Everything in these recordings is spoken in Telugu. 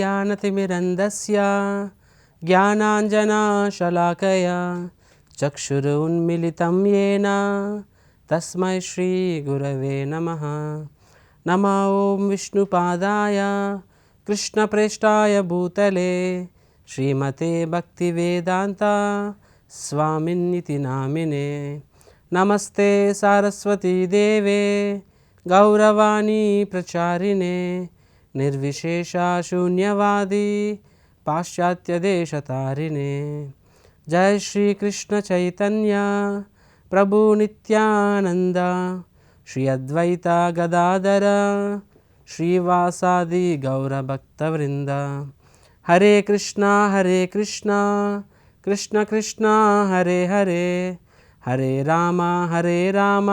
ज्ञानतिमिरन्दस्य ज्ञानाञ्जनाशलाकया चक्षुरुन्मिलितं येन। तस्मै श्रीगुरवे नमः। नमो ॐ विष्णुपादाय कृष्णप्रेष्ठाय भूतले। श्रीमते भक्तिवेदान्ता स्वामिन्निति नामिने। नमस्ते सारस्वतीदेवे, गौरवाणी प्रचारिणे। निर्विशेषाशून्यवादी पाश्चात्यदेशतारिणे जय श्रीकृष्णचैतन्या प्रभुनित्यानन्द श्री अद्वैता गदाधर श्रीवासादि गौरभक्तवृन्द हरे कृष्णा हरे कृष्णा कृष्ण कृष्णा हरे हरे हरे राम हरे राम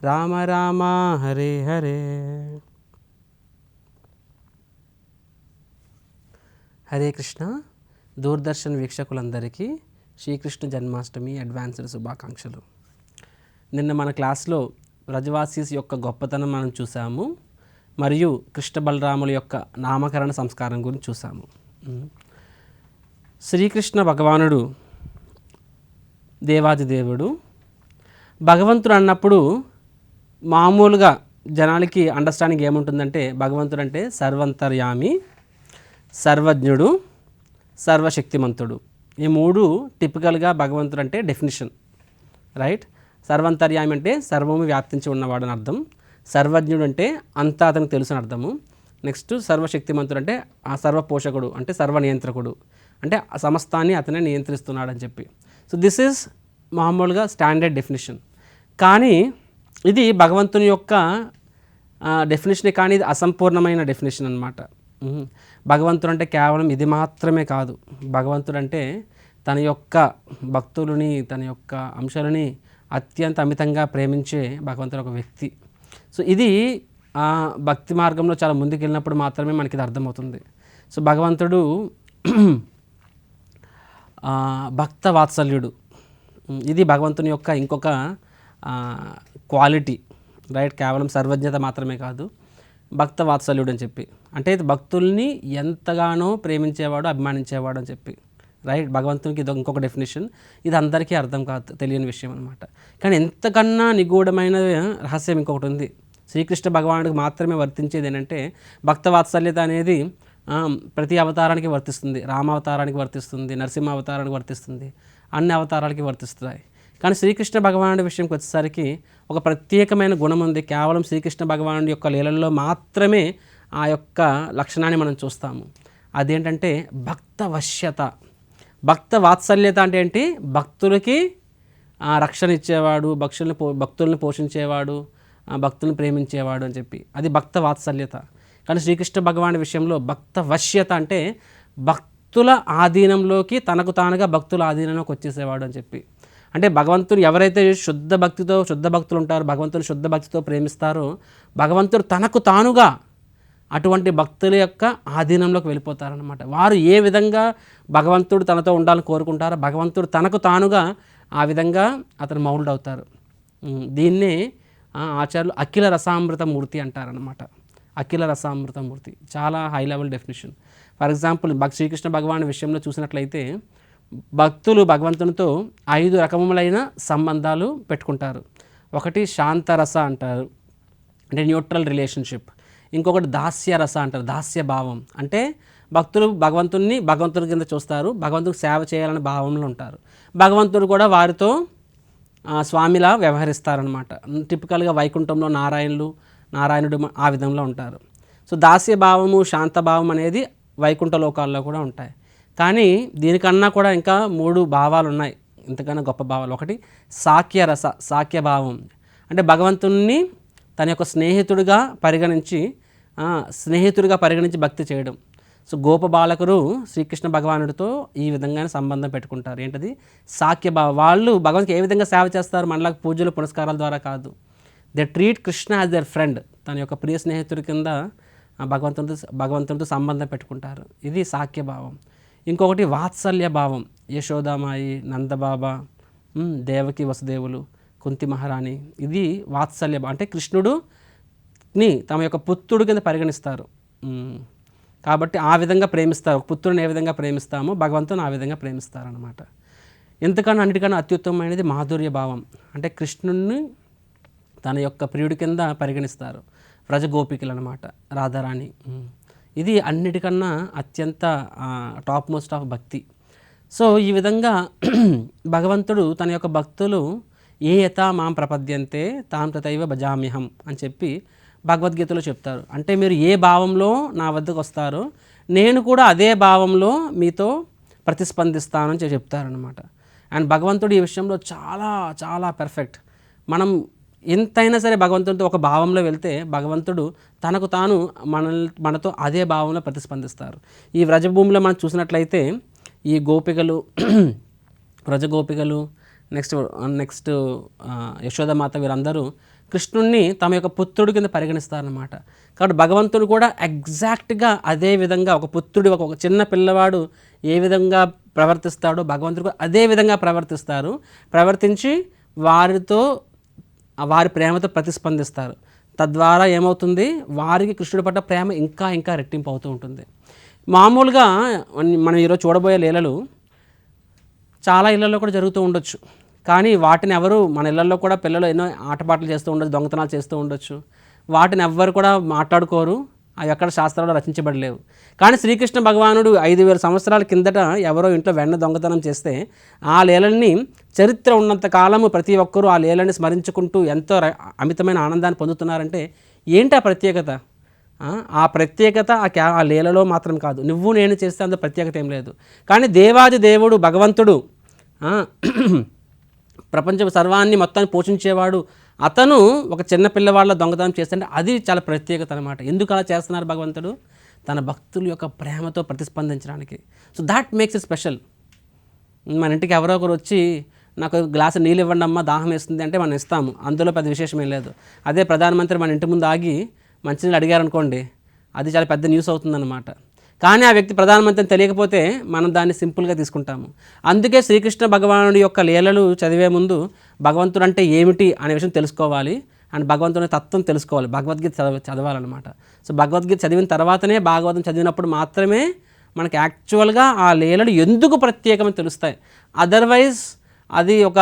राम राम हरे हरे హరే కృష్ణ. దూరదర్శన్ వీక్షకులందరికీ శ్రీకృష్ణ జన్మాష్టమి అడ్వాన్స్డ్ శుభాకాంక్షలు. నిన్న మన క్లాస్లో రజవాసీస్ యొక్క గొప్పతనం మనం చూసాము మరియు కృష్ణ బలరాముల యొక్క నామకరణ సంస్కారం గురించి చూసాము. శ్రీకృష్ణ భగవానుడు దేవాది దేవుడు భగవంతుడు అన్నప్పుడు మామూలుగా జనాలకి అండర్స్టాండింగ్ ఏముంటుందంటే భగవంతుడు అంటే సర్వంతర్యామి సర్వజ్ఞుడు సర్వశక్తిమంతుడు. ఈ మూడు టిపికల్గా భగవంతుడు అంటే డెఫినిషన్ రైట్ సర్వంతర్యామి అంటే సర్వము వ్యాప్తించి ఉన్నవాడు అని అర్థం. సర్వజ్ఞుడు అంటే అంతా అతనికి తెలుసు అని అర్థము. నెక్స్ట్ సర్వశక్తిమంతుడు అంటే ఆ సర్వపోషకుడు అంటే సర్వ నియంత్రకుడు అంటే సమస్తాన్ని అతనే నియంత్రిస్తున్నాడు అని చెప్పి. సో దిస్ ఈజ్ మామూలుగా స్టాండర్డ్ డెఫినేషన్ కానీ ఇది భగవంతుని యొక్క డెఫినేషనే కానీ ఇది అసంపూర్ణమైన డెఫినేషన్ అనమాట భగవంతుడు అంటే కేవలం ఇది మాత్రమే కాదు. భగవంతుడు అంటే తన యొక్క భక్తులని తన యొక్క అంశాలని అత్యంత అమితంగా ప్రేమించే భగవంతుడు ఒక వ్యక్తి. సో ఇది భక్తి మార్గంలో చాలా ముందుకు వెళ్ళినప్పుడు మాత్రమే మనకి ఇది అర్థమవుతుంది. సో భగవంతుడు భక్త వాత్సల్యుడు. ఇది భగవంతుని యొక్క ఇంకొక క్వాలిటీ రైట్? కేవలం సర్వజ్ఞత మాత్రమే కాదు భక్త వాత్సల్యుడు అని చెప్పి. అంటే ఇది భక్తుల్ని ఎంతగానో ప్రేమించేవాడు అభిమానించేవాడు అని చెప్పి. రైట్ భగవంతునికి ఇది ఇంకొక డెఫినేషన్ ఇది అందరికీ అర్థం కాదు తెలియని విషయం అనమాట కానీ ఎంతకన్నా నిగూఢమైన రహస్యం ఇంకొకటి ఉంది. శ్రీకృష్ణ భగవానుడికి మాత్రమే వర్తించేది ఏంటంటే భక్త వాత్సల్యత అనేది ప్రతి అవతారానికి వర్తిస్తుంది. రామావతారానికి వర్తిస్తుంది నరసింహ అవతారానికి వర్తిస్తుంది అన్ని అవతారాలకి వర్తిస్తాయి. కానీ శ్రీకృష్ణ భగవానుడి విషయంకి వచ్చేసరికి ఒక ప్రత్యేకమైన గుణం ఉంది. కేవలం శ్రీకృష్ణ భగవానుడి యొక్క లీలల్లో మాత్రమే ఆ యొక్క లక్షణాన్ని మనం చూస్తాము. అదేంటంటే భక్తవశ్యత. భక్త వాత్సల్యత అంటే ఏంటి? భక్తులకి రక్షణ ఇచ్చేవాడు భక్షుల్ని పో భక్తుల్ని పోషించేవాడు భక్తుల్ని ప్రేమించేవాడు అని చెప్పి. అది భక్త వాత్సల్యత. కానీ శ్రీకృష్ణ భగవాన్ విషయంలో భక్త వశ్యత అంటే భక్తుల ఆధీనంలోకి తనకు తానుగా భక్తుల ఆధీనంలోకి వచ్చేసేవాడు అని చెప్పి. అంటే భగవంతుడు ఎవరైతే శుద్ధ భక్తితో శుద్ధ భక్తులు ఉంటారో భగవంతుని శుద్ధ భక్తితో ప్రేమిస్తారో భగవంతుడు తనకు తానుగా అటువంటి భక్తుల యొక్క ఆధీనంలోకి వెళ్ళిపోతారనమాట వారు ఏ విధంగా భగవంతుడు తనతో ఉండాలని కోరుకుంటారో భగవంతుడు తనకు తానుగా ఆ విధంగా అతను మౌల్డ్ అవుతారు దీన్నే ఆచార్యులు అఖిల రసామృత మూర్తి అంటారనమాట అఖిల రసామృత మూర్తి. చాలా high level definition for example భక్ శ్రీకృష్ణ భగవాన్ విషయంలో చూసినట్లయితే భక్తులు భగవంతునితో ఐదు రకములైన సంబంధాలు పెట్టుకుంటారు. ఒకటి శాంతరస అంటారు. అంటే న్యూట్రల్ రిలేషన్షిప్. ఇంకొకటి దాస్య రస అంటారు దాస్య భావం. అంటే భక్తులు భగవంతుణ్ణి భగవంతుని కింద చూస్తారు భగవంతుడికి సేవ చేయాలనే భావంలో ఉంటారు. భగవంతుడు కూడా వారితో స్వామిలా వ్యవహరిస్తారనమాట టిపికల్గా వైకుంఠంలో నారాయణులు నారాయణుడు ఆ విధంలో ఉంటారు. సో దాస్య భావము శాంత భావం అనేది వైకుంఠ లోకాల్లో కూడా ఉంటాయి. కానీ దీనికన్నా కూడా ఇంకా మూడు భావాలు ఉన్నాయి. ఇంతకన్నా గొప్ప భావాలు. ఒకటి సాక్య రస సాక్య భావం. అంటే భగవంతుణ్ణి తన యొక్క స్నేహితుడిగా పరిగణించి స్నేహితుడిగా పరిగణించి భక్తి చేయడం. సో గోప బాలకులు శ్రీకృష్ణ భగవానుడితో ఈ విధంగానే సంబంధం పెట్టుకుంటారు. ఏంటది? సాక్య వాళ్ళు భగవంతుకి ఏ విధంగా సేవ చేస్తారు? మనలాగా పూజలు పునస్కారాల ద్వారా కాదు. They treat Krishna as their friend తన యొక్క ప్రియ స్నేహితుడి కింద భగవంతునితో భగవంతునితో సంబంధం పెట్టుకుంటారు. ఇది సాక్య భావం. ఇంకొకటి వాత్సల్య భావం. యశోదామాయి నందబాబా దేవకి వసుదేవులు. కుంతి మహారాణి. ఇది వాత్సల్యం. అంటే కృష్ణుడుని తమ యొక్క పుత్రుడు కింద పరిగణిస్తారు. కాబట్టి ఆ విధంగా ప్రేమిస్తారు. పుత్రుని ఏ విధంగా ప్రేమిస్తామో భగవంతుని ఆ విధంగా ప్రేమిస్తారనమాట ఎంతకన్నా అన్నిటికన్నా అత్యుత్తమమైనది మాధుర్య భావం. అంటే కృష్ణుణ్ణి తన యొక్క ప్రియుడి కింద పరిగణిస్తారు. వ్రజగోపికలు అనమాట రాధారాణి ఇది అన్నిటికన్నా అత్యంత టాప్ మోస్ట్ ఆఫ్ భక్తి. సో ఈ విధంగా భగవంతుడు తన యొక్క భక్తులు ఏ యథా మాం ప్రపద్యంతే తాం తథైవ భజామ్యహం అని చెప్పి భగవద్గీతలో చెప్తారు. అంటే మీరు ఏ భావంలో నా వద్దకు వస్తారో నేను కూడా అదే భావంలో మీతో ప్రతిస్పందిస్తానని చెప్పి చెప్తారనమాట అండ్ భగవంతుడు ఈ విషయంలో చాలా చాలా పెర్ఫెక్ట్ మనం ఎంతైనా సరే భగవంతుడితో ఒక భావంలో వెళ్తే భగవంతుడు తనకు తాను మన మనతో అదే భావంలో ప్రతిస్పందిస్తారు. ఈ వ్రజభూమిలో మనం చూసినట్లయితే ఈ గోపికలు వ్రజగోపికలు నెక్స్ట్ నెక్స్ట్ యశోదమాత వీరందరూ కృష్ణుణ్ణి తమ యొక్క పుత్రుడి కింద పరిగణిస్తారనమాట కాబట్టి భగవంతుడు కూడా ఎగ్జాక్ట్గా అదే విధంగా ఒక పుత్రుడు ఒక చిన్న పిల్లవాడు ఏ విధంగా ప్రవర్తిస్తాడో భగవంతుడు కూడా అదే విధంగా ప్రవర్తిస్తారు. ప్రవర్తించి వారితో వారి ప్రేమతో ప్రతిస్పందిస్తారు. తద్వారా ఏమవుతుంది? వారికి కృష్ణుడి పట్ల ప్రేమ ఇంకా ఇంకా రెట్టింపు అవుతూ ఉంటుంది. మామూలుగా మనం ఈరోజు చూడబోయే లీలలు చాలా ఇళ్ళలో కూడా జరుగుతూ ఉండొచ్చు. కానీ వాటిని ఎవరు మన ఇళ్ళలో కూడా పిల్లలు ఎన్నో ఆటపాటలు చేస్తూ ఉండొచ్చు దొంగతనాలు చేస్తూ ఉండొచ్చు. వాటిని ఎవ్వరు కూడా మాట్లాడుకోరు అవి ఎక్కడ శాస్త్రాలు రచించబడలేవు. కానీ శ్రీకృష్ణ భగవానుడు ఐదు వేల సంవత్సరాల కిందట ఎవరో ఇంట్లో వెన్న దొంగతనం చేస్తే ఆ లీలల్ని చరిత్ర ఉన్నంత కాలము ప్రతి ఒక్కరూ ఆ లీలని స్మరించుకుంటూ ఎంతో అమితమైన ఆనందాన్ని పొందుతున్నారంటే ఏంటి ఆ ప్రత్యేకత? ఆ, ప్రత్యేకత ఆ క్యా ఆ లీలలో మాత్రం కాదు. నువ్వు నేను చేస్తే అందులో ప్రత్యేకత ఏం లేదు. కానీ దేవాది దేవుడు భగవంతుడు ప్రపంచ సర్వాన్ని మొత్తాన్ని పోషించేవాడు. అతను ఒక చిన్న పిల్లవాళ్ళ దొంగతనం చేస్తుంటే అది చాలా ప్రత్యేకత అనమాట ఎందుకు అలా చేస్తున్నారు భగవంతుడు? తన భక్తుల యొక్క ప్రేమతో ప్రతిస్పందించడానికి. So that makes it special మన ఇంటికి ఎవరో ఒకరు వచ్చి నాకు ఒక గ్లాసు నీళ్ళు ఇవ్వండి అమ్మ దాహం వేస్తుంది అంటే మనం ఇస్తాము. అందులో పెద్ద విశేషమేం లేదు. అదే ప్రధానమంత్రి మన ఇంటి ముందు ఆగి మంచినీళ్ళు అడిగారనుకోండి అది చాలా పెద్ద న్యూస్ అవుతుందన్నమాట. కానీ ఆ వ్యక్తి ప్రధానమంత్రిని తెలియకపోతే మనం దాన్ని సింపుల్గా తీసుకుంటాము. అందుకే శ్రీకృష్ణ భగవానుడి యొక్క లీలలు చదివే ముందు భగవంతుడు అంటే ఏమిటి అనే విషయం తెలుసుకోవాలి. అండ్ భగవంతుని తత్వం తెలుసుకోవాలి. భగవద్గీత చదవ చదవాలన్నమాట. సో భగవద్గీత చదివిన తర్వాతనే భాగవతం చదివినప్పుడు మాత్రమే మనకి యాక్చువల్గా ఆ లీలలు ఎందుకు ప్రత్యేకమని తెలుస్తాయి. అదర్వైజ్ అది ఒక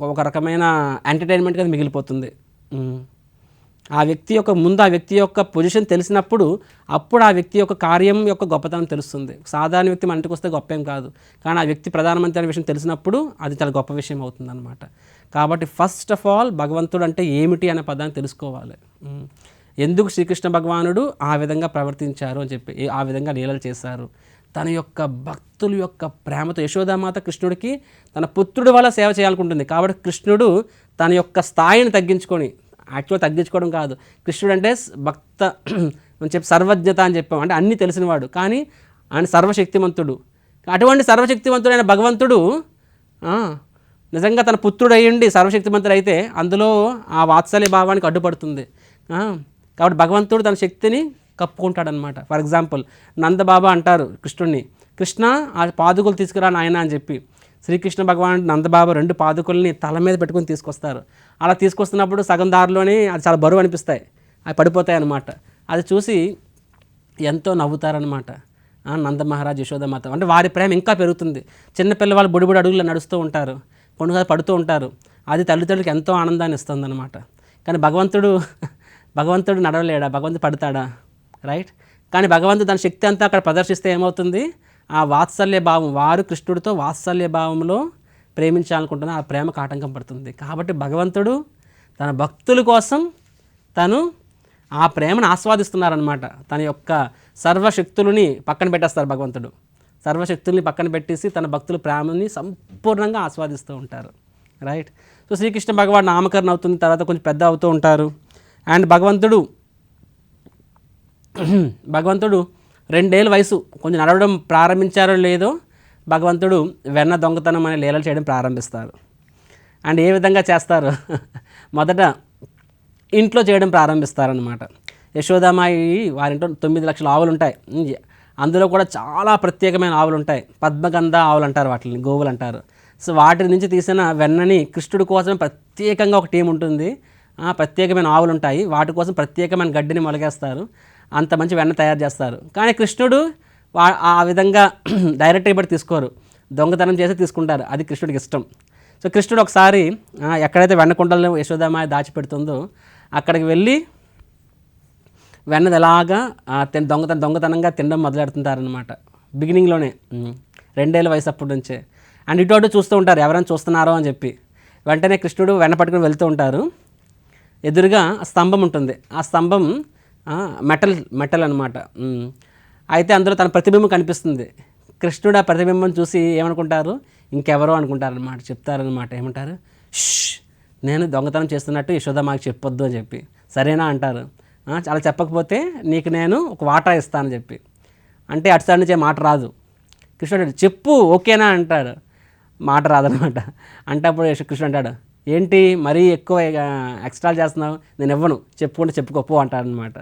ఒక- రకమైన ఎంటర్టైన్మెంట్గా అది మిగిలిపోతుంది. ఆ వ్యక్తి యొక్క ముందు ఆ వ్యక్తి యొక్క పొజిషన్ తెలిసినప్పుడు అప్పుడు ఆ వ్యక్తి యొక్క కార్యం యొక్క గొప్పతనం తెలుస్తుంది. సాధారణ వ్యక్తి మన ఇంటికి వస్తే గొప్ప ఏం కాదు. కానీ ఆ వ్యక్తి ప్రధానమంత్రి అనే విషయం తెలిసినప్పుడు అది చాలా గొప్ప విషయం అవుతుందన్నమాట. కాబట్టి ఫస్ట్ ఆఫ్ ఆల్ భగవంతుడు అంటే ఏమిటి అనే పదాన్ని తెలుసుకోవాలి. ఎందుకు శ్రీకృష్ణ భగవానుడు ఆ విధంగా ప్రవర్తించారు అని చెప్పి ఆ విధంగా లీలలు చేశారు. తన యొక్క భక్తుల యొక్క ప్రేమతో యశోదామాత కృష్ణుడికి తన పుత్రుడి వల్ల సేవ చేయాలనుకుంటుంది. కాబట్టి కృష్ణుడు తన యొక్క స్థాయిని తగ్గించుకొని యాక్చువల్ తగ్గించుకోవడం కాదు. కృష్ణుడు అంటే భక్త అని చెప్పి సర్వజ్ఞత అని చెప్పాం. అంటే అన్నీ తెలిసినవాడు. కానీ ఆయన సర్వశక్తిమంతుడు. అటువంటి సర్వశక్తివంతుడైన భగవంతుడు నిజంగా తన పుత్రుడు అయ్యండి సర్వశక్తిమంతుడు అయితే అందులో ఆ వాత్సల్య భావానికి అడ్డుపడుతుంది. కాబట్టి భగవంతుడు తన శక్తిని కప్పుకుంటాడనమాట ఫర్ ఎగ్జాంపుల్ నందబాబా అంటారు కృష్ణుడిని కృష్ణ ఆ పాదుకులు తీసుకురా నాయన అని చెప్పి. శ్రీకృష్ణ భగవాన్ నందబాబు రెండు పాదుకుల్ని తల మీద పెట్టుకొని తీసుకొస్తారు. అలా తీసుకొస్తున్నప్పుడు సగం దారిలోనే అది చాలా బరువు అనిపిస్తాయి. అవి పడిపోతాయి అన్నమాట. అది చూసి ఎంతో నవ్వుతారనమాట ఆ, నంద మహారాజ్ యశోదమాత అంటే వారి ప్రేమ ఇంకా పెరుగుతుంది. చిన్నపిల్లవాళ్ళు బుడిబుడి అడుగులు నడుస్తూ ఉంటారు. కొన్నిసార్లు పడుతూ ఉంటారు. అది తల్లిదండ్రులకి ఎంతో ఆనందాన్ని ఇస్తుంది అనమాట కానీ భగవంతుడు భగవంతుడు నడవలేడా? భగవంతుడు పడతాడా? రైట్? కానీ భగవంతుడు దాని శక్తి అంతా అక్కడ ప్రదర్శిస్తే ఏమవుతుంది? ఆ వాత్సల్య భావం వారు కృష్ణుడితో వాత్సల్య భావంలో ప్రేమించాలనుకుంటున్న ఆ ప్రేమకు ఆటంకం పడుతుంది. కాబట్టి భగవంతుడు తన భక్తుల కోసం తను ఆ ప్రేమను ఆస్వాదిస్తున్నారనమాట తన యొక్క సర్వశక్తులని పక్కన పెట్టేస్తారు భగవంతుడు. సర్వశక్తుల్ని పక్కన పెట్టేసి తన భక్తుల ప్రేమని సంపూర్ణంగా ఆస్వాదిస్తూ ఉంటారు. రైట్? సో శ్రీకృష్ణ భగవాన్ నామకరణ అవుతుంది తర్వాత కొంచెం పెద్ద అవుతూ ఉంటారు. అండ్ భగవంతుడు భగవంతుడు రెండేళ్ళ వయసు. కొంచెం నడవడం ప్రారంభించారో లేదో భగవంతుడు వెన్న దొంగతనం అనే లీలలు చేయడం ప్రారంభిస్తారు. అండ్ ఏ విధంగా చేస్తారు? మొదట ఇంట్లో చేయడం ప్రారంభిస్తారనమాట యశోదామాయి వారింట్లో తొమ్మిది లక్షల ఆవులు ఉంటాయి అందులో కూడా చాలా ప్రత్యేకమైన ఆవులు ఉంటాయి పద్మగంధ ఆవులు అంటారు వాటిని గోవులు అంటారు సో వాటి నుంచి తీసిన వెన్నని కృష్ణుడి కోసం ప్రత్యేకంగా ఒక టీం ఉంటుంది. ప్రత్యేకమైన ఆవులు ఉంటాయి వాటి కోసం ప్రత్యేకమైన గడ్డిని మొలగేస్తారు అంత మంచి వెన్న తయారు చేస్తారు. కానీ కృష్ణుడు వా- ఆ విధంగా డైరెక్ట్ ఇవ్వబడి తీసుకోరు. దొంగతనం చేసి తీసుకుంటారు. అది కృష్ణుడికి ఇష్టం. సో కృష్ణుడు ఒకసారి ఎక్కడైతే వెన్న కుండలను యశోదామాయ దాచిపెడుతుందో అక్కడికి వెళ్ళి వెన్నది ఎలాగా దొంగతనం దొంగతనంగా తినడం మొదలెడుతుంటారనమాట బిగినింగ్లోనే రెండేళ్ళ వయసు అప్పటి నుంచే. అండ్ ఇటు అటు చూస్తూ ఉంటారు ఎవరైనా చూస్తున్నారో అని చెప్పి. వెంటనే కృష్ణుడు వెన్న పట్టుకుని వెళ్తూ ఉంటారు. ఎదురుగా స్తంభం ఉంటుంది. ఆ స్తంభం మెటల్ మెటల్ అనమాట అయితే అందులో తన ప్రతిబింబం కనిపిస్తుంది. కృష్ణుడు ఆ ప్రతిబింబం చూసి ఏమనుకుంటారు? ఇంకెవరో అనుకుంటారనమాట చెప్తారనమాట ఏమంటారు? ష్ నేను దొంగతనం చేస్తున్నట్టు యశోద మాకు చెప్పొద్దు అని చెప్పి. సరేనా అంటారు. అలా చెప్పకపోతే నీకు నేను ఒక వాటా ఇస్తానని చెప్పి. అంటే అటు సైడ్ నుంచే మాట రాదు. కృష్ణుడు చెప్పు ఓకేనా అంటాడు. మాట రాదనమాట అంటే అప్పుడు కృష్ణుడు అంటాడు ఏంటి మరీ ఎక్కువ ఎక్స్ట్రా చేస్తున్నావు? నేను ఇవ్వను. చెప్పుకుంటే చెప్పుకోపో అంటారనమాట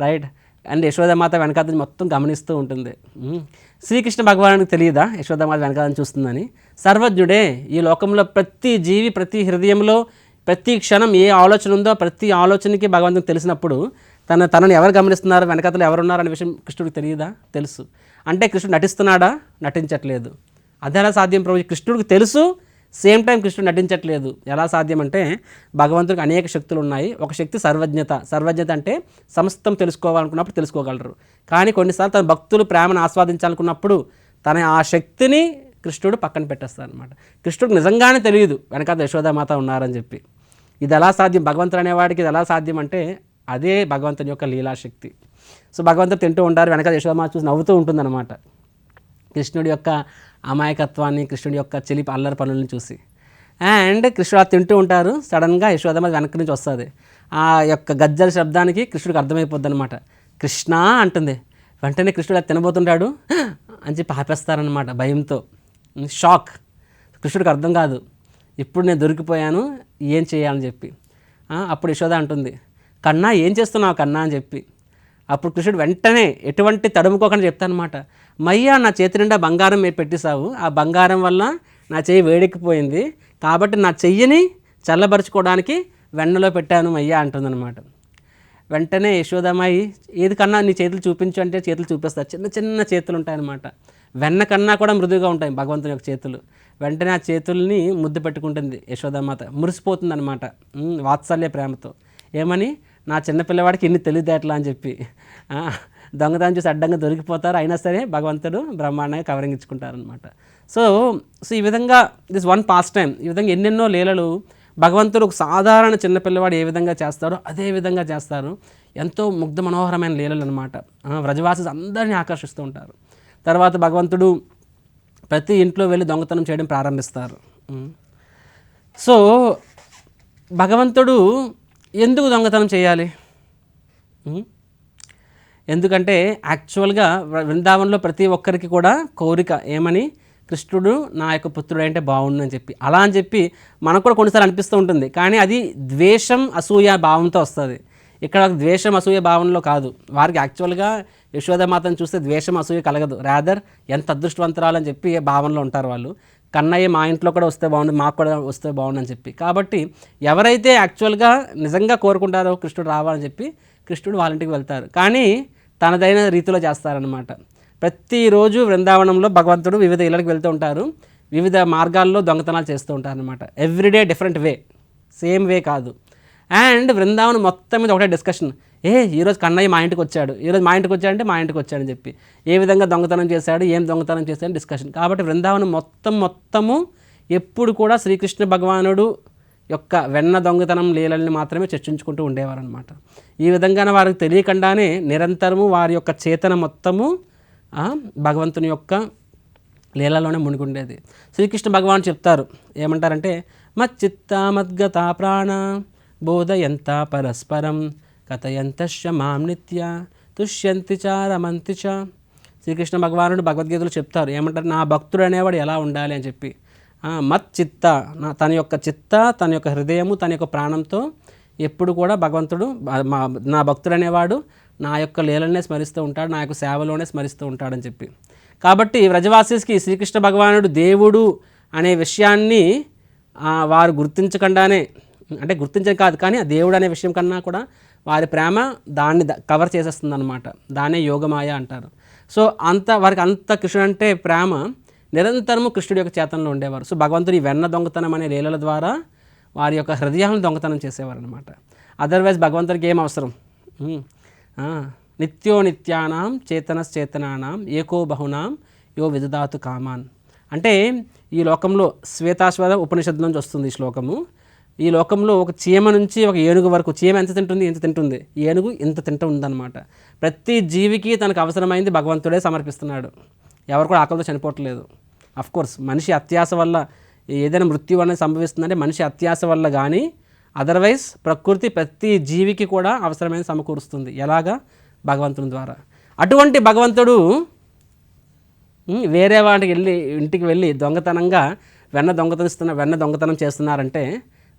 రైట్ అండ్ యశోదమాత వెనకాల మొత్తం గమనిస్తూ ఉంటుంది. Hmm? శ్రీకృష్ణ భగవానుడికి తెలియదా? యశోదమాత వెనకాతని చూస్తుందని. సర్వజ్ఞుడే ఈ లోకంలో ప్రతి జీవి ప్రతి హృదయంలో ప్రతి క్షణం ఏ ఆలోచన ఉందో ప్రతి ఆలోచనకి భగవంతునికి తెలిసినప్పుడు తన తనని ఎవరు గమనిస్తున్నారు వెనకతలు ఎవరున్నారు అనే విషయం కృష్ణుడికి తెలియదా? తెలుసు. అంటే కృష్ణుడు నటిస్తున్నాడా? నటించట్లేదు. అదేలా సాధ్యం ప్రభు? కృష్ణుడికి తెలుసు సేమ్ టైం కృష్ణుడు నటించట్లేదు. ఎలా సాధ్యం అంటే భగవంతుడికి అనేక శక్తులు ఉన్నాయి ఒక శక్తి సర్వజ్ఞత. సర్వజ్ఞత అంటే సమస్తం తెలుసుకోవాలనుకున్నప్పుడు తెలుసుకోగలరు. కానీ కొన్నిసార్లు తన భక్తులు ప్రేమను ఆస్వాదించాలనుకున్నప్పుడు తన ఆ శక్తిని కృష్ణుడు పక్కన పెట్టేస్తారు అనమాట కృష్ణుడికి నిజంగానే తెలియదు వెనకాల యశోదామాత ఉన్నారని చెప్పి. ఇది ఎలా సాధ్యం? భగవంతుడు అనేవాడికి ఇది ఎలా సాధ్యం అంటే అదే భగవంతుని యొక్క లీలాశక్తి. సో భగవంతుడు తింటూ ఉంటారు వెనకాల యశోదామాత చూసి నవ్వుతూ ఉంటుందన్నమాట. కృష్ణుడి యొక్క అమాయకత్వాన్ని కృష్ణుడి యొక్క చెలిపి అల్లరి పనులను చూసి. అండ్ కృష్ణుడు తింటూ ఉంటారు. సడన్గా యశోదమ్మ వెనక్కి నుంచి వస్తుంది. ఆ యొక్క గజ్జల శబ్దానికి కృష్ణుడికి అర్థమైపోద్ది అనమాట కృష్ణ అంటుంది. వెంటనే కృష్ణుడు అది తినబోతుంటాడు అని చెప్పి ఆపేస్తారనమాట భయంతో. షాక్. కృష్ణుడికి అర్థం కాదు. ఇప్పుడు నేను దొరికిపోయాను. ఏం చేయాలని చెప్పి. అప్పుడు యశోద అంటుంది. కన్నా ఏం చేస్తున్నావు కన్నా? అని చెప్పి. అప్పుడు కృష్ణుడు వెంటనే ఎటువంటి తడుముకోకుండా చెప్తానమాట మయ్యా నా చేతి నిండా బంగారం మీరు పెట్టేశావు ఆ బంగారం వల్ల నా చెయ్యి వేడెక్కిపోయింది. కాబట్టి నా చెయ్యిని చల్లబరుచుకోవడానికి వెన్నలో పెట్టాను మయ్యా అంటుందన్నమాట. వెంటనే యశోదమ్మాయి ఏది కన్నా నీ చేతులు చూపించు అంటే చేతులు చూపిస్తారు చిన్న చిన్న చేతులు ఉంటాయన్నమాట వెన్న కన్నా కూడా మృదువుగా ఉంటాయి భగవంతుని యొక్క చేతులు. వెంటనే ఆ చేతుల్ని ముద్దు పెట్టుకుంటుంది యశోదమాత. మురిసిపోతుంది అనమాట వాత్సల్య ప్రేమతో. ఏమని? నా చిన్నపిల్లవాడికి ఎన్ని ఇన్ని అని చెప్పి. దొంగతనం చూసి అడ్డంగా దొరికిపోతారు. అయినా సరే భగవంతుడు బ్రహ్మాండంగా కవరింగ్ ఇచ్చుకుంటారనమాట సో సో ఈ విధంగా దిస్ వన్ పాస్ట్ టైం ఈ విధంగా ఎన్నెన్నో లీలలు భగవంతుడు ఒక సాధారణ చిన్నపిల్లవాడు ఏ విధంగా చేస్తారో అదే విధంగా చేస్తారు. ఎంతో ముగ్ధ మనోహరమైన లీలలు అనమాట వ్రజవాసి అందరినీ ఆకర్షిస్తూ ఉంటారు. తర్వాత భగవంతుడు ప్రతి ఇంట్లో వెళ్ళి దొంగతనం చేయడం ప్రారంభిస్తారు. సో భగవంతుడు ఎందుకు దొంగతనం చేయాలి? ఎందుకంటే యాక్చువల్గా వృందావనంలో ప్రతి ఒక్కరికి కూడా కోరిక ఏమని? కృష్ణుడు నా యొక్క పుత్రుడు అంటే బాగుండు అని చెప్పి. అలా అని చెప్పి మనకు కూడా కొన్నిసార్లు అనిపిస్తూ ఉంటుంది. కానీ అది ద్వేషం అసూయ భావంతో వస్తుంది. ఇక్కడ ద్వేషం అసూయ భావనలో కాదు. వారికి యాక్చువల్గా యశోదమాతను చూస్తే ద్వేషం అసూయ కలగదు. రాదర్ ఎంత అదృష్టవంతరాలు అని చెప్పి భావనలో ఉంటారు వాళ్ళు. కన్నయ్య మా ఇంట్లో కూడా వస్తే బాగుండు మాకు కూడా వస్తే బాగుండు అని చెప్పి. కాబట్టి ఎవరైతే యాక్చువల్గా నిజంగా కోరుకుంటారో కృష్ణుడు రావాలని చెప్పి కృష్ణుడు వాళ్ళ ఇంటికి వెళ్తారు. కానీ తనదైన రీతిలో చేస్తారనమాట ప్రతిరోజు బృందావనంలో భగవంతుడు వివిధ ఇళ్ళకి వెళ్తూ ఉంటారు. వివిధ మార్గాల్లో దొంగతనాలు చేస్తూ ఉంటారనమాట everyday different way same way కాదు. అండ్ బృందావనం మొత్తం మీద ఒకటే డిస్కషన్ ఏ ఈరోజు కన్నయ్య మా ఇంటికి వచ్చాడు. ఈరోజు మా ఇంటికి వచ్చాడంటే మా ఇంటికి వచ్చాడని చెప్పి. ఏ విధంగా దొంగతనం చేశాడు ఏం దొంగతనం చేశాడు డిస్కషన్ కాబట్టి బృందావనం మొత్తం మొత్తము ఎప్పుడు కూడా శ్రీకృష్ణ భగవానుడు యొక్క వెన్న దొంగతనం లీలల్ని మాత్రమే చర్చించుకుంటూ ఉండేవారు అనమాట ఈ విధంగానే వారికి తెలియకుండానే నిరంతరము వారి యొక్క చేతన మొత్తము భగవంతుని యొక్క లీలలోనే మునిగుండేది. శ్రీకృష్ణ భగవాన్ చెప్తారు ఏమంటారంటే మచ్చిత్త మద్గత ప్రాణ బోధయంత పరస్పరం కథయంతశ్చ మాం నిత్య తుష్యంతి చ రమంతి చ. శ్రీకృష్ణ భగవానుడు భగవద్గీతలో చెప్తారు ఏమంటారు నా భక్తుడు అనేవాడు ఎలా ఉండాలి అని చెప్పి. మత్ చిత్త నా తన యొక్క చిత్త తన యొక్క హృదయము తన యొక్క ప్రాణంతో ఎప్పుడు కూడా భగవంతుడు మా నా భక్తుడు అనేవాడు నా యొక్క లీలనే స్మరిస్తూ ఉంటాడు నా యొక్క సేవలోనే స్మరిస్తూ ఉంటాడని చెప్పి. కాబట్టి వ్రజవాసీస్కి శ్రీకృష్ణ భగవానుడు దేవుడు అనే విషయాన్ని వారు గుర్తించకుండానే అంటే గుర్తించడం కాదు కానీ ఆ దేవుడు అనే విషయం కన్నా కూడా వారి ప్రేమ దాన్ని ద- కవర్ చేసేస్తుంది అనమాట దాన్నే యోగమాయ అంటారు. సో అంత వారికి అంత కృష్ణుడు అంటే ప్రేమ నిరంతరము కృష్ణుడి యొక్క చేతనలో ఉండేవారు. సో భగవంతుడు ఈ వెన్న దొంగతనం అనే లీలల ద్వారా వారి యొక్క హృదయాలను దొంగతనం చేసేవారు అనమాట అదర్వైజ్ భగవంతుడికి ఏం అవసరం? నిత్యో నిత్యానాం చేతనశ్చేతనానాం ఏకో బహునాం యో విదదాతు కామాన్. అంటే ఈ లోకంలో శ్వేతాశ్వర ఉపనిషత్తు నుంచి వస్తుంది ఈ శ్లోకము. ఈ లోకంలో ఒక చీమ నుంచి ఒక ఏనుగు వరకు చీమ ఎంత తింటుంది ఎంత తింటుంది. ఏనుగు ఇంత తింటూ ఉందన్నమాట. ప్రతి జీవికి తనకు అవసరమైంది భగవంతుడే సమర్పిస్తున్నాడు. ఎవరు కూడా ఆకలితో చనిపోవట్లేదు. కోర్స్ మనిషి అత్యాస వల్ల ఏదైనా మృత్యు అనేది సంభవిస్తుందంటే మనిషి అత్యాస వల్ల కానీ అదర్వైజ్ ప్రకృతి ప్రతి జీవికి కూడా అవసరమైన సమకూరుస్తుంది. ఎలాగా? భగవంతుని ద్వారా. అటువంటి భగవంతుడు వేరే వాటికి వెళ్ళి ఇంటికి వెళ్ళి దొంగతనంగా వెన్న దొంగతనిస్తున్న వెన్న దొంగతనం చేస్తున్నారంటే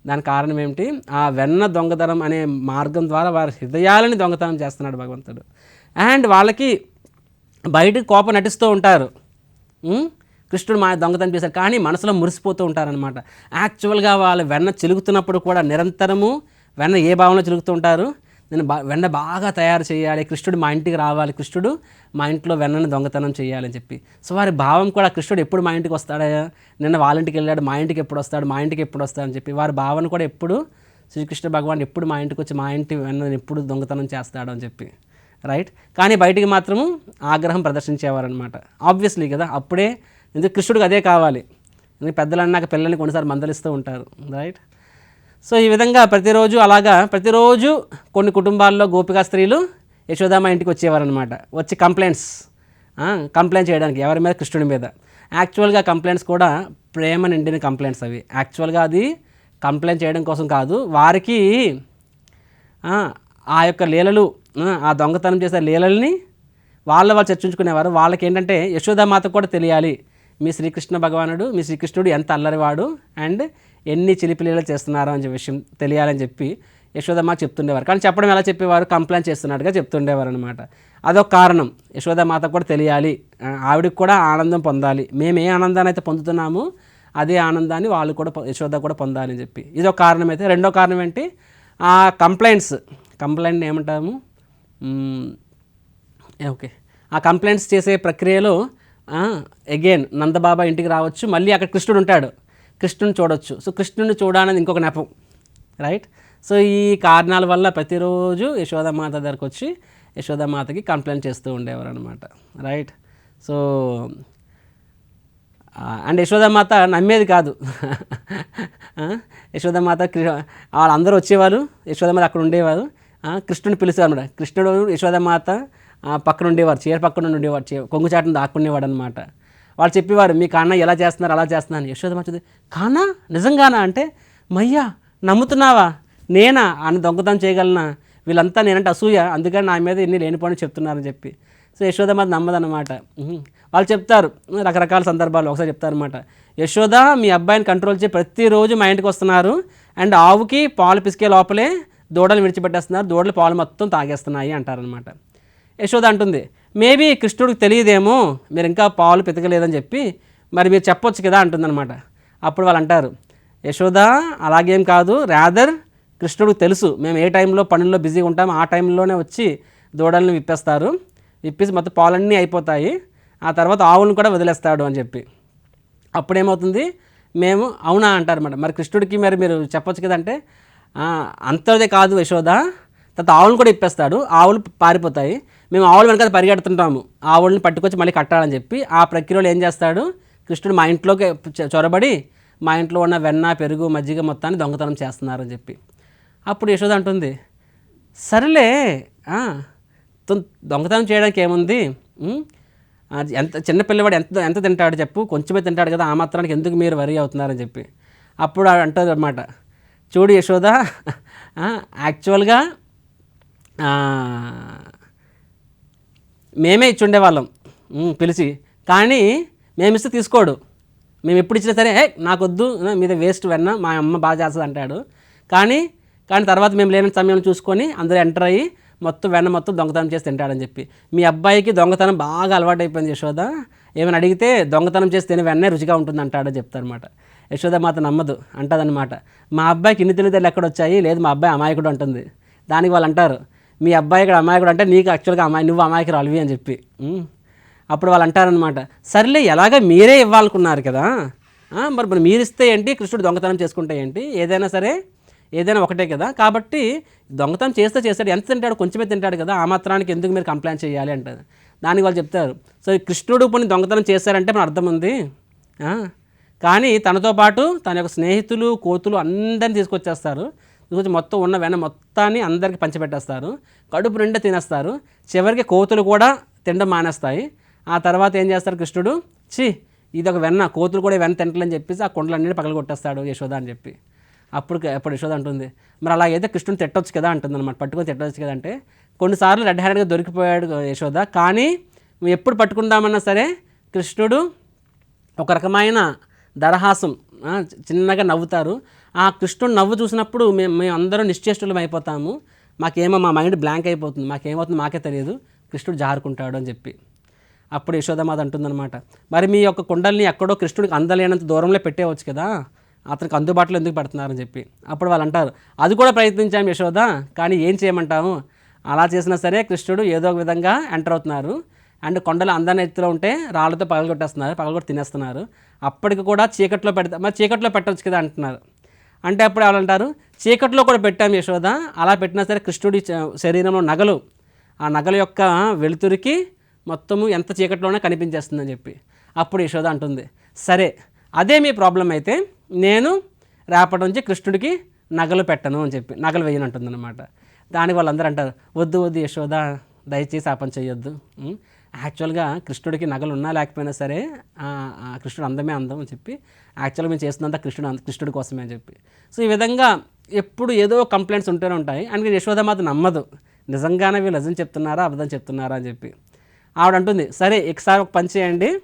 దానికి కారణం ఏమిటి? ఆ వెన్న దొంగతనం అనే మార్గం ద్వారా వారి హృదయాలని దొంగతనం చేస్తున్నాడు భగవంతుడు. అండ్ వాళ్ళకి బయటకు కోపం నటిస్తూ ఉంటారు. కృష్ణుడు మా దొంగతనం చేశారు కానీ మనసులో మురిసిపోతూ ఉంటారనమాట యాక్చువల్గా వాళ్ళు వెన్న చిలుగుతున్నప్పుడు కూడా నిరంతరము వెన్న ఏ భావంలో చిలుగుతూ ఉంటారు? నేను బా వెన్న బాగా తయారు చేయాలి. కృష్ణుడు మా ఇంటికి రావాలి. కృష్ణుడు మా ఇంట్లో వెన్నను దొంగతనం చేయాలని చెప్పి. సో వారి భావం కూడా కృష్ణుడు ఎప్పుడు మా ఇంటికి వస్తాడా? నిన్న వాళ్ళ ఇంటికి వెళ్ళాడు. మా ఇంటికి ఎప్పుడు వస్తాడు? మా ఇంటికి ఎప్పుడు వస్తాడని చెప్పి వారి భావన కూడా ఎప్పుడు శ్రీకృష్ణ భగవాన్ ఎప్పుడు మా ఇంటికి వచ్చి మా ఇంటి వెన్నను ఎప్పుడు దొంగతనం చేస్తాడు అని చెప్పి. రైట్? కానీ బయటికి మాత్రము ఆగ్రహం ప్రదర్శించేవారనమాట ఆబ్వియస్లీ కదా అప్పుడే ఎందుకు కృష్ణుడికి అదే కావాలి. ఎందుకంటే పెద్దలు అన్నాక పిల్లల్ని కొన్నిసారి మందలిస్తూ ఉంటారు. రైట్? సో ఈ విధంగా ప్రతిరోజు అలాగా ప్రతిరోజు కొన్ని కుటుంబాల్లో గోపికా స్త్రీలు యశోదామ ఇంటికి వచ్చేవారనమాట వచ్చి కంప్లైంట్స్ కంప్లైంట్ చేయడానికి ఎవరి మీద? కృష్ణుడి మీద. యాక్చువల్గా కంప్లైంట్స్ కూడా ప్రేమ నిండిన కంప్లైంట్స్ అవి. యాక్చువల్గా అది కంప్లైంట్ చేయడం కోసం కాదు వారికి ఆ, యొక్క లీలలు ఆ, ఆ దొంగతనం చేసే లీలల్ని వాళ్ళ వాళ్ళు చర్చించుకునేవారు. వాళ్ళకి ఏంటంటే యశోదామాత కూడా తెలియాలి మీ శ్రీకృష్ణ భగవానుడు మీ శ్రీకృష్ణుడు ఎంత అల్లరివాడు అండ్ ఎన్ని చిలిపిలీలు చేస్తున్నారు అని విషయం తెలియాలని చెప్పి యశోదమ్మ చెప్తుండేవారు. కానీ చెప్పడం ఎలా చెప్పేవారు? కంప్లైంట్ చేస్తున్నట్టుగా చెప్తుండేవారు అనమాట అదొక కారణం. యశోదమాత కూడా తెలియాలి. ఆవిడకి కూడా ఆనందం పొందాలి. మేము ఏ ఆనందాన్ని అయితే పొందుతున్నామో అదే ఆనందాన్ని వాళ్ళు కూడా యశోద కూడా పొందాలని చెప్పి. ఇదొక కారణం అయితే. రెండో కారణం ఏంటి? ఆ కంప్లైంట్స్. కంప్లైంట్ ఏమంటాము? ఓకే. ఆ కంప్లైంట్స్ చేసే ప్రక్రియలో అగైన్ నందబాబా ఇంటికి రావచ్చు. మళ్ళీ అక్కడ కృష్ణుడు ఉంటాడు. కృష్ణుని చూడొచ్చు. సో కృష్ణుని చూడాలనేది ఇంకొక నెపం రైట్ సో ఈ కారణాల వల్ల ప్రతిరోజు యశోదామాత దగ్గరకు వచ్చి యశోదామాతకి కంప్లైంట్ చేస్తూ ఉండేవారు అనమాట రైట్ సో అండ్ యశోదామాత నమ్మేది కాదు. యశోదామాత వాళ్ళందరూ వచ్చేవారు యశోదామాత అక్కడ ఉండేవారు. కృష్ణుని పిలిచేవారు అనమాట కృష్ణుడు యశోదామాత పక్కన ఉండేవారు చీర పక్కన ఉండేవారు చే కొంగు దాక్కునేవాడు అనమాట వాళ్ళు చెప్పేవారు మీ కాన్న ఎలా చేస్తున్నారు అలా చేస్తున్నాను యశోద మంచిది కానా? నిజంగానా? అంటే మయ్యా నమ్ముతున్నావా? నేనా? అని దొంగతనం చేయగలనా? వీళ్ళంతా నేనంటే అసూయ అందుకని నా మీద ఎన్ని లేని పనులు చెప్తున్నారని చెప్పి. సో యశోద మాది నమ్మదన్నమాట. వాళ్ళు చెప్తారు రకరకాల సందర్భాలు ఒకసారి చెప్తారనమాట యశోద మీ అబ్బాయిని కంట్రోల్ చేసి ప్రతిరోజు మా ఇంటికి వస్తున్నారు. అండ్ ఆవుకి పాలు పిసికే లోపలే దూడలు విడిచిపెట్టేస్తున్నారు. దూడలు పాలు మొత్తం తాగేస్తున్నాయి అంటారనమాట యశోద అంటుంది మేబీ కృష్ణుడికి తెలియదేమో మీరు ఇంకా పాలు పితకలేదని చెప్పి మరి మీరు చెప్పొచ్చు కదా అంటుందన్నమాట. అప్పుడు వాళ్ళు అంటారు యశోద అలాగేం కాదు రాదర్ కృష్ణుడికి తెలుసు మేము ఏ టైంలో పనుల్లో బిజీగా ఉంటామో ఆ టైంలోనే వచ్చి దూడల్ని విప్పేస్తారు. విప్పేసి మొత్తం పాలన్నీ అయిపోతాయి ఆ తర్వాత ఆవులను కూడా వదిలేస్తాడు అని చెప్పి. అప్పుడేమవుతుంది మేము అవునా అంటారు అనమాట మరి కృష్ణుడికి మరి మీరు చెప్పొచ్చు కదంటే "ఆ, అంతదే కాదు యశోద తర్వాత ఆవులను కూడా ఇప్పేస్తాడు ఆవులు పారిపోతాయి మేము ఆవులు వెనకాల పరిగెడుతుంటాము. ఆవుల్ని పట్టుకొచ్చి మళ్ళీ కట్టాలని చెప్పి ఆ ప్రక్రియలో ఏం చేస్తాడు? కృష్ణుడు మా ఇంట్లోకి చొరబడి మా ఇంట్లో ఉన్న వెన్న పెరుగు మజ్జిగ మొత్తాన్ని దొంగతనం చేస్తున్నారని చెప్పి. అప్పుడు యశోద అంటుంది సరేలే దొంగతనం చేయడానికి ఏముంది? ఎంత చిన్న పిల్లవాడు ఎంత ఎంత తింటాడు చెప్పు? కొంచెమే తింటాడు కదా ఆ మాత్రానికి ఎందుకు మీరు వరి అవుతున్నారని చెప్పి. అప్పుడు అంటుంది అనమాట చూడు యశోద యాక్చువల్గా మేమే ఇచ్చుండేవాళ్ళం. పిలిచి కానీ మేము ఇస్తే తీసుకోడు. మేము ఎప్పుడు ఇచ్చినా సరే నాకొద్దు మీద వేస్ట్ వెన్న మా అమ్మ బాగా చేస్తుంది అంటాడు. కానీ కానీ తర్వాత మేము లేని సమయం చూసుకొని అందరూ ఎంటర్ అయ్యి మొత్తం వెన్న మొత్తం దొంగతనం చేసి తింటాడని చెప్పి. మీ అబ్బాయికి దొంగతనం బాగా అలవాటైపోయింది యశోద. ఏమైనా అడిగితే దొంగతనం చేసి తినే వెన్నే రుచిగా ఉంటుంది అంటాడని చెప్తారనమాట యశోద మాత నమ్మదు అంటదనమాట మా అబ్బాయికి ఇన్ని తెలివితేళ్ళు ఎక్కడ వచ్చాయి? లేదు మా అబ్బాయి అమాయకుడు ఉంటుంది దానికి వాళ్ళు అంటారు మీ అబ్బాయి ఇక్కడ అమాయకుడు అంటే నీకు యాక్చువల్గా అమ్మాయి నువ్వు అమ్మాయికి రాలివి అని చెప్పి. అప్పుడు వాళ్ళు అంటారనమాట సర్లే ఎలాగ మీరే ఇవ్వాలనుకున్నారు కదా? మరి మరి మీరు ఇస్తే ఏంటి? కృష్ణుడు దొంగతనం చేసుకుంటే ఏంటి? ఏదైనా సరే ఏదైనా ఒకటే కదా? కాబట్టి దొంగతనం చేస్తే చేస్తాడు ఎంత తింటాడు? కొంచెమే తింటాడు కదా? ఆ మాత్రానికి ఎందుకు మీరు కంప్లైంట్ చేయాలి అంటారు. దానికి వాళ్ళు చెప్తారు సో కృష్ణుడు పోనీ దొంగతనం చేశారంటే మన అర్థం ఉంది. కానీ తనతో పాటు తన యొక్క స్నేహితులు కోతులు అందరిని తీసుకొచ్చేస్తారు. ఈరోజు మొత్తం ఉన్న వెన మొత్తాన్ని అందరికీ పంచిపెట్టేస్తారు. కడుపు నిండా తినేస్తారు. చివరికి కోతులు కూడా తినడం మానేస్తాయి. ఆ తర్వాత ఏం చేస్తారు కృష్ణుడు? ఛీ ఇది ఒక వెన్న కోతులు కూడా వెన్న తింటలని చెప్పేసి ఆ కొండలన్నీ పగల కొట్టేస్తాడు యశోద అని చెప్పి. అప్పుడు అప్పుడు యశోద అంటుంది మరి అలాగైతే కృష్ణుని తిట్టొచ్చు కదా అంటుంది అనమాట పట్టుకొని తిట్టవచ్చు కదా అంటే కొన్నిసార్లు రెడ్ హ్యాండ్గా దొరికిపోయాడు యశోద. కానీ ఎప్పుడు పట్టుకుందామన్నా సరే కృష్ణుడు ఒక రకమైన దరహాసం చిన్నగా నవ్వుతారు. ఆ కృష్ణుడు నవ్వు చూసినప్పుడు మేము మేము అందరం నిశ్చేష్టులం అయిపోతాము. మాకేమో మా మైండ్ బ్లాంక్ అయిపోతుంది. మాకేమవుతుంది మాకే తెలియదు. కృష్ణుడు జారుకుంటాడు అని చెప్పి. అప్పుడు యశోదమాత అంటుందన్నమాట మరి మీ యొక్క కుండల్ని ఎక్కడో కృష్ణుడికి అందలేనంత దూరంలో పెట్టేవచ్చు కదా? అతనికి అందుబాటులో ఎందుకు పెడుతున్నారని చెప్పి. అప్పుడు వాళ్ళు అంటారు అది కూడా ప్రయత్నించాం యశోద కానీ ఏం చేయమంటాము అలా చేసినా సరే కృష్ణుడు ఏదో ఒక విధంగా ఎంటర్ అవుతున్నారు. అండ్ కొండలు అందాన్ని ఎత్తులో ఉంటే రాళ్ళతో పగలగొట్టేస్తున్నారు పగలగొట్టి తినేస్తున్నారు. అప్పటికి కూడా చీకట్లో పెడతా మరి చీకట్లో పెట్టవచ్చు కదా అంటున్నారు. అంటే అప్పుడు వాళ్ళు అంటారు? చీకట్లో కూడా పెట్టాం యశోద. అలా పెట్టినా సరే కృష్ణుడి శరీరంలో నగలు ఆ నగల యొక్క వెలుతురికి మొత్తము ఎంత చీకట్లోనే కనిపించేస్తుందని చెప్పి అప్పుడు యశోద అంటుంది. సరే అదే మీ ప్రాబ్లం అయితే నేను రేపటి నుంచి కృష్ణుడికి నగలు పెట్టను అని చెప్పి నగలు వేయను అంటుందన్నమాట దానికి వాళ్ళందరూ అంటారు వద్దు వద్దు యశోద దయచేసి ఆ పని చేయొద్దు యాక్చువల్గా కృష్ణుడికి నగలు ఉన్నా లేకపోయినా సరే కృష్ణుడు అందమే అందం అని చెప్పి యాక్చువల్గా మేము చేస్తున్నంత కృష్ణుడు అంద- కృష్ణుడి కోసమే అని చెప్పి. సో ఈ విధంగా ఎప్పుడు ఏదో కంప్లైంట్స్ ఉంటూనే ఉంటాయి. అందుకని యశోదమాత నమ్మదు. నిజంగానే వీళ్ళు నిజం చెప్తున్నారా అబద్ధం చెప్తున్నారా అని చెప్పి. ఆవిడ అంటుంది సరే ఒకసారి ఒక పని చేయండి.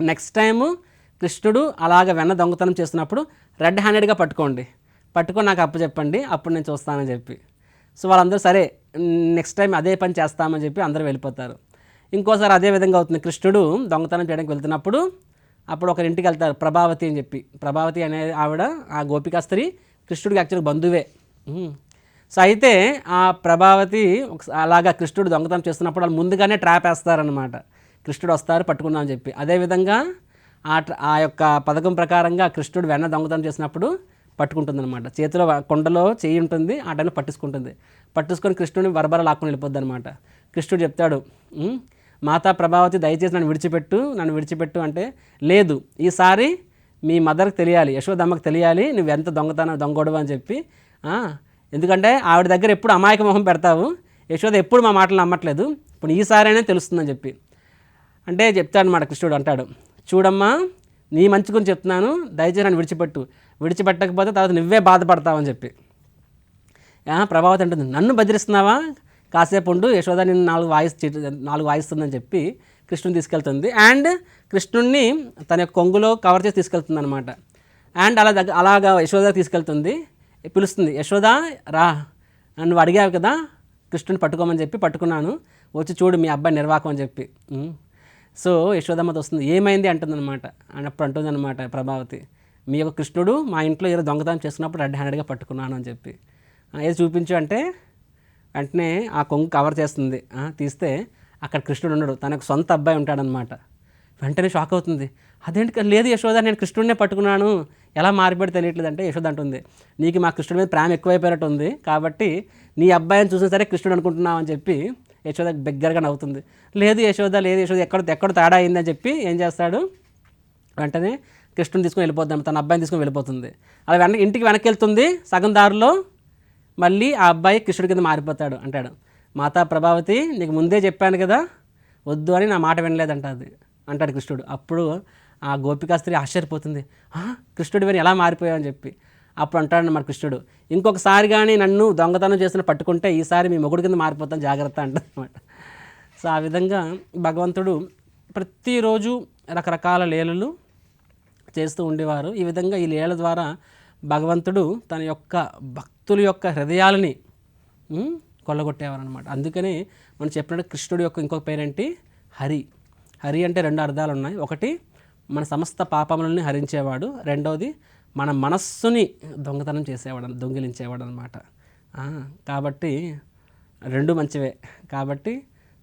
నెక్స్ట్ టైము కృష్ణుడు అలాగ వెన్న దొంగతనం చేస్తున్నప్పుడు రెడ్ హ్యాండెడ్గా పట్టుకోండి. పట్టుకొని నాకు అప్పు చెప్పండి అప్పుడు నేను చూస్తానని చెప్పి. సో వాళ్ళందరూ సరే నెక్స్ట్ టైం అదే పని చేస్తామని చెప్పి అందరూ వెళ్ళిపోతారు. ఇంకోసారి అదే విధంగా అవుతుంది. కృష్ణుడు దొంగతనం చేయడానికి వెళ్తున్నప్పుడు అప్పుడు ఒకరి ఇంటికి వెళ్తారు ప్రభావతి అని చెప్పి. ప్రభావతి అనే ఆవిడ ఆ గోపికా స్త్రీ కృష్ణుడికి యాక్చువల్గా బంధువే. సో అయితే ఆ ప్రభావతి అలాగా కృష్ణుడు దొంగతనం చేస్తున్నప్పుడు వాళ్ళు ముందుగానే ట్రాప్ వేస్తారనమాట కృష్ణుడు వస్తారు పట్టుకుందామని చెప్పి. అదేవిధంగా ఆ ఆ యొక్క పథకం ప్రకారంగా కృష్ణుడు వెన్న దొంగతనం చేసినప్పుడు పట్టుకుంటుందన్నమాట. చేతిలో కొండలో చేయి ఉంటుంది ఆ టైంలో పట్టించుకుంటుంది. పట్టుకొని కృష్ణుడిని బరబర లాక్కుని వెళ్ళిపోద్ది అనమాట కృష్ణుడు చెప్తాడు మాతా ప్రభావతి దయచేసి నన్ను విడిచిపెట్టు నన్ను విడిచిపెట్టు అంటే లేదు ఈసారి మీ మదర్కి తెలియాలి యశోదమ్మకి తెలియాలి నువ్వు ఎంత దొంగతనం దొంగొడవు అని చెప్పి ఎందుకంటే ఆవిడ దగ్గర ఎప్పుడు అమాయక మొహం పెడతావు యశోద ఎప్పుడు మా మాటలు నమ్మట్లేదు ఇప్పుడు ఈసారైనా తెలుస్తుందని చెప్పి. అంటే చెప్తాడు అనమాట కృష్ణుడు అంటాడు చూడమ్మా నీ మంచి గురించి చెప్తున్నాను దయచేసి నన్ను విడిచిపెట్టు విడిచిపెట్టకపోతే తర్వాత నువ్వే బాధపడతావని చెప్పి. ప్రభావతి అంటుంది నన్ను బెదిరిస్తున్నావా? కాసేపు ఉండు యశోద నేను నాలుగు వాయిస్ నాలుగు వాయిస్తుందని చెప్పి కృష్ణుని తీసుకెళ్తుంది. అండ్ కృష్ణుణ్ణి తన యొక్క కొంగులో కవర్ చేసి తీసుకెళ్తుంది అనమాట అండ్ అలా దగ్గర అలాగా యశోద తీసుకెళ్తుంది పిలుస్తుంది యశోద రా. నువ్వు అడిగావు కదా కృష్ణుని పట్టుకోమని చెప్పి పట్టుకున్నాను. వచ్చి చూడు మీ అబ్బాయి నిర్వాకం అని చెప్పి. సో యశోదమ్మతో వస్తుంది ఏమైంది? అంటుందన్నమాట. అన్నప్పుడు అంటుందన్నమాట ప్రభావతి మీ యొక్క కృష్ణుడు మా ఇంట్లో ఏదో దొంగతనం చేస్తున్నప్పుడు రెడ్ హ్యాండెడ్గా పట్టుకున్నాను అని చెప్పి. ఏది చూపించు అంటే వెంటనే ఆ కొంగు కవర్ చేస్తుంది. తీస్తే అక్కడ కృష్ణుడు ఉండడు తనకు సొంత అబ్బాయి ఉంటాడనమాట వెంటనే షాక్ అవుతుంది. అదేంటి లేదు యశోద నేను కృష్ణుడినే పట్టుకున్నాను. ఎలా మారిపోయి తెలియట్లేదు అంటే యశోద అంటుంది. నీకు మా కృష్ణుడి మీద ప్రేమ ఎక్కువైపోయినట్టు ఉంది. కాబట్టి నీ అబ్బాయిని చూసిన సరే కృష్ణుడు అనుకుంటున్నావు అని చెప్పి యశోద బిగ్గరగా నవ్వుతుంది. లేదు యశోద లేదు యశోద ఎక్కడ ఎక్కడ తేడా అయిందని చెప్పి ఏం చేస్తాడు? వెంటనే కృష్ణుని తీసుకుని వెళ్ళిపోద్దాం తన అబ్బాయిని తీసుకొని వెళ్ళిపోతుంది. అలా వెనక ఇంటికి వెనక్కి వెళ్తుంది సగం దారిలో. మళ్ళీ ఆ అబ్బాయి కృష్ణుడి కింద మారిపోతాడు అంటాడు. మాతా ప్రభావతి నీకు ముందే చెప్పాను కదా వద్దు అని నా మాట వినలేదంట అది అంటాడు కృష్ణుడు. అప్పుడు ఆ గోపికాస్త్రి ఆశ్చర్యపోతుంది. "ఆ, కృష్ణుడు విని ఎలా మారిపోయావని చెప్పి. అప్పుడు అంటాడు అన్నమాట కృష్ణుడు. ఇంకొకసారి కానీ నన్ను దొంగతనం చేసిన పట్టుకుంటే ఈసారి మీ మొగుడు కింద మారిపోతాను జాగ్రత్త అంటారనమాట సో ఆ విధంగా భగవంతుడు ప్రతిరోజు రకరకాల లీలలు చేస్తూ ఉండేవారు. ఈ విధంగా ఈ లీల ద్వారా భగవంతుడు తన యొక్క భక్ భక్తుల యొక్క హృదయాలని కొల్లగొట్టేవారనమాట అందుకని మనం చెప్పినట్టు కృష్ణుడి యొక్క ఇంకొక పేరేంటి? హరి. హరి అంటే రెండు అర్థాలు ఉన్నాయి ఒకటి మన సమస్త పాపములని హరించేవాడు. రెండవది మన మనస్సుని దొంగతనం చేసేవాడు దొంగిలించేవాడు అనమాట కాబట్టి రెండు మంచివే. కాబట్టి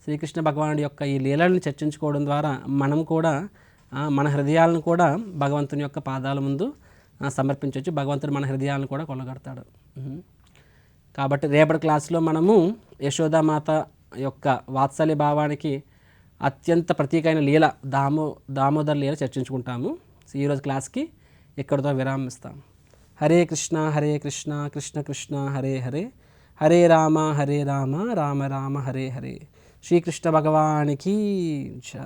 శ్రీకృష్ణ భగవానుడి యొక్క ఈ లీలలను చర్చించుకోవడం ద్వారా మనం కూడా మన హృదయాలను కూడా భగవంతుని యొక్క పాదాల ముందు సమర్పించవచ్చు భగవంతుడు మన హృదయాలను కూడా కొలగడతాడు కాబట్టి రేపటి క్లాస్లో మనము యశోదామాత యొక్క వాత్సల్య భావానికి అత్యంత ప్రతీకైన లీల దామో దామోదర్ లీల చర్చించుకుంటాము. ఈరోజు క్లాస్కి ఇక్కడితో విరామిస్తాం? హరే కృష్ణ హరే కృష్ణ కృష్ణ కృష్ణ హరే హరే. హరే రామ హరే రామ రామ రామ హరే హరే. శ్రీకృష్ణ భగవానికి జయ